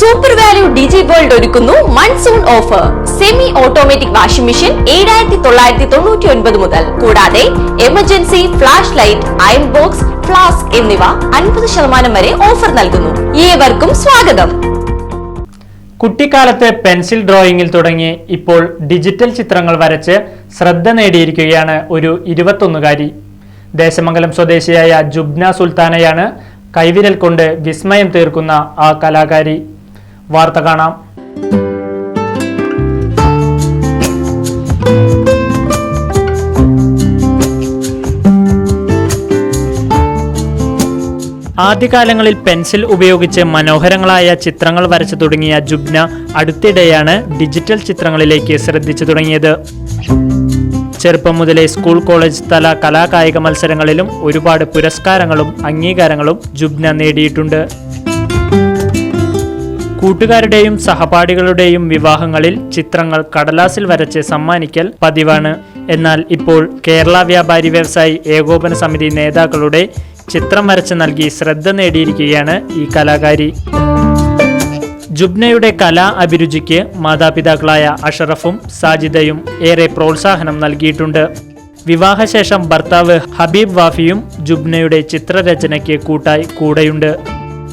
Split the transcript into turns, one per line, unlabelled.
Super value Digi world ഒരുക്കുന്നു. Monsoon offer semi automatic washing machine ഏഴായിരത്തി തൊള്ളായിരത്തി തൊണ്ണൂറ്റി ഒൻപത് മുതൽ. കൂടാതെ emergency flash light iron box flask എന്നിവ അൻപത് ശതമാനം വരെ ഓഫർ നൽകുന്നു. ഏവർക്കും സ്വാഗതം.
കുട്ടിക്കാലത്ത് പെൻസിൽ ഡ്രോയിങ്ങിൽ തുടങ്ങി ഇപ്പോൾ ഡിജിറ്റൽ ചിത്രങ്ങൾ വരച്ച് ശ്രദ്ധ നേടിയിരിക്കുകയാണ് ഒരു ഇരുപത്തൊന്നുകാരി. ദേശമംഗലം സ്വദേശിയായ ജുബ്ന സുൽത്താനയാണ് കൈവിരൽ കൊണ്ട് വിസ്മയം തീർക്കുന്ന ആ കലാകാരി. വാർത്ത കാണാം. ആദ്യകാലങ്ങളിൽ പെൻസിൽ ഉപയോഗിച്ച് മനോഹരങ്ങളായ ചിത്രങ്ങൾ വരച്ചു തുടങ്ങിയ ജുബ്ന അടുത്തിടെയാണ് ഡിജിറ്റൽ ചിത്രങ്ങളിലേക്ക് ശ്രദ്ധിച്ചു തുടങ്ങിയത്. ചെറുപ്പം മുതലേ സ്കൂൾ കോളേജ് തല കലാകായിക മത്സരങ്ങളിലും ഒരുപാട് പുരസ്കാരങ്ങളും അംഗീകാരങ്ങളും ജുബ്ന നേടിയിട്ടുണ്ട്. കൂട്ടുകാരുടെയും സഹപാഠികളുടെയും വിവാഹങ്ങളിൽ ചിത്രങ്ങൾ കടലാസിൽ വരച്ച് സമ്മാനിക്കൽ പതിവാണ്. എന്നാൽ ഇപ്പോൾ കേരള വ്യാപാരി വ്യവസായി ഏകോപന സമിതി നേതാക്കളുടെ ചിത്രം വരച്ച് നൽകി ശ്രദ്ധ നേടിയിരിക്കുകയാണ് ഈ കലാകാരി. ജുബ്നയുടെ കലാ അഭിരുചിക്ക് മാതാപിതാക്കളായ അഷറഫും സാജിദയും ഏറെ പ്രോത്സാഹനം നൽകിയിട്ടുണ്ട്. വിവാഹശേഷം ഭർത്താവ് ഹബീബ് വാഫിയും ജുബ്നയുടെ ചിത്രരചനയ്ക്ക് കൂട്ടായി കൂടെയുണ്ട്.